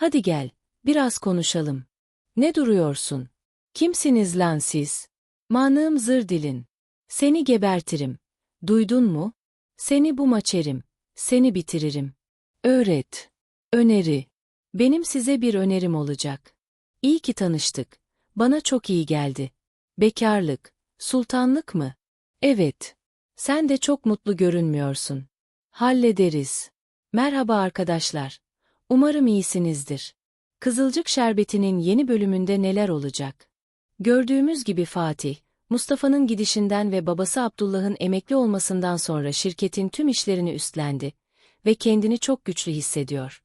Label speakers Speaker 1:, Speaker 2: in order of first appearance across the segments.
Speaker 1: Hadi gel, biraz konuşalım. Ne duruyorsun? Kimsiniz lan siz? Manığım zır dilin. Seni gebertirim. Duydun mu? Seni bu maçerim. Seni bitiririm. Öğret. Öneri. Benim size bir önerim olacak. İyi ki tanıştık. Bana çok iyi geldi. Bekarlık, sultanlık mı? Evet. Sen de çok mutlu görünmüyorsun. Hallederiz. Merhaba arkadaşlar. Umarım iyisinizdir. Kızılcık Şerbeti'nin yeni bölümünde neler olacak? Gördüğümüz gibi Fatih, Mustafa'nın gidişinden ve babası Abdullah'ın emekli olmasından sonra şirketin tüm işlerini üstlendi ve kendini çok güçlü hissediyor.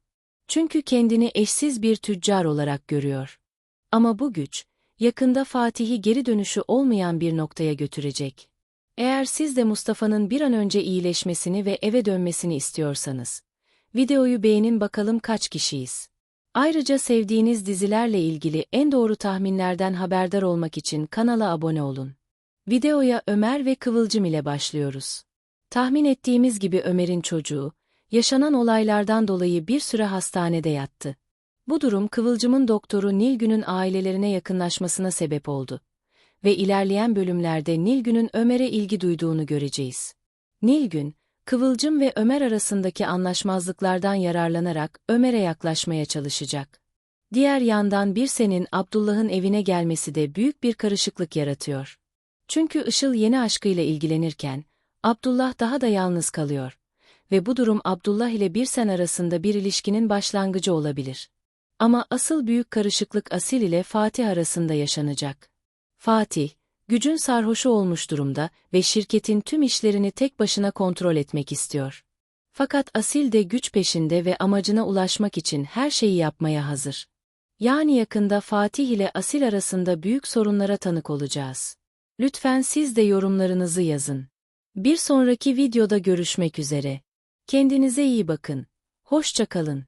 Speaker 1: Çünkü kendini eşsiz bir tüccar olarak görüyor. Ama bu güç, yakında Fatih'i geri dönüşü olmayan bir noktaya götürecek. Eğer siz de Mustafa'nın bir an önce iyileşmesini ve eve dönmesini istiyorsanız, videoyu beğenin bakalım kaç kişiyiz. Ayrıca sevdiğiniz dizilerle ilgili en doğru tahminlerden haberdar olmak için kanala abone olun. Videoya Ömer ve Kıvılcım ile başlıyoruz. Tahmin ettiğimiz gibi Ömer'in çocuğu, yaşanan olaylardan dolayı bir süre hastanede yattı. Bu durum Kıvılcım'ın doktoru Nilgün'ün ailelerine yakınlaşmasına sebep oldu. Ve ilerleyen bölümlerde Nilgün'ün Ömer'e ilgi duyduğunu göreceğiz. Nilgün, Kıvılcım ve Ömer arasındaki anlaşmazlıklardan yararlanarak Ömer'e yaklaşmaya çalışacak. Diğer yandan bir senin Abdullah'ın evine gelmesi de büyük bir karışıklık yaratıyor. Çünkü Işıl yeni aşkıyla ilgilenirken, Abdullah daha da yalnız kalıyor. Ve bu durum Abdullah ile bir sen arasında bir ilişkinin başlangıcı olabilir. Ama asıl büyük karışıklık Asil ile Fatih arasında yaşanacak. Fatih, gücün sarhoşu olmuş durumda ve şirketin tüm işlerini tek başına kontrol etmek istiyor. Fakat Asil de güç peşinde ve amacına ulaşmak için her şeyi yapmaya hazır. Yani yakında Fatih ile Asil arasında büyük sorunlara tanık olacağız. Lütfen siz de yorumlarınızı yazın. Bir sonraki videoda görüşmek üzere. Kendinize iyi bakın. Hoşça kalın.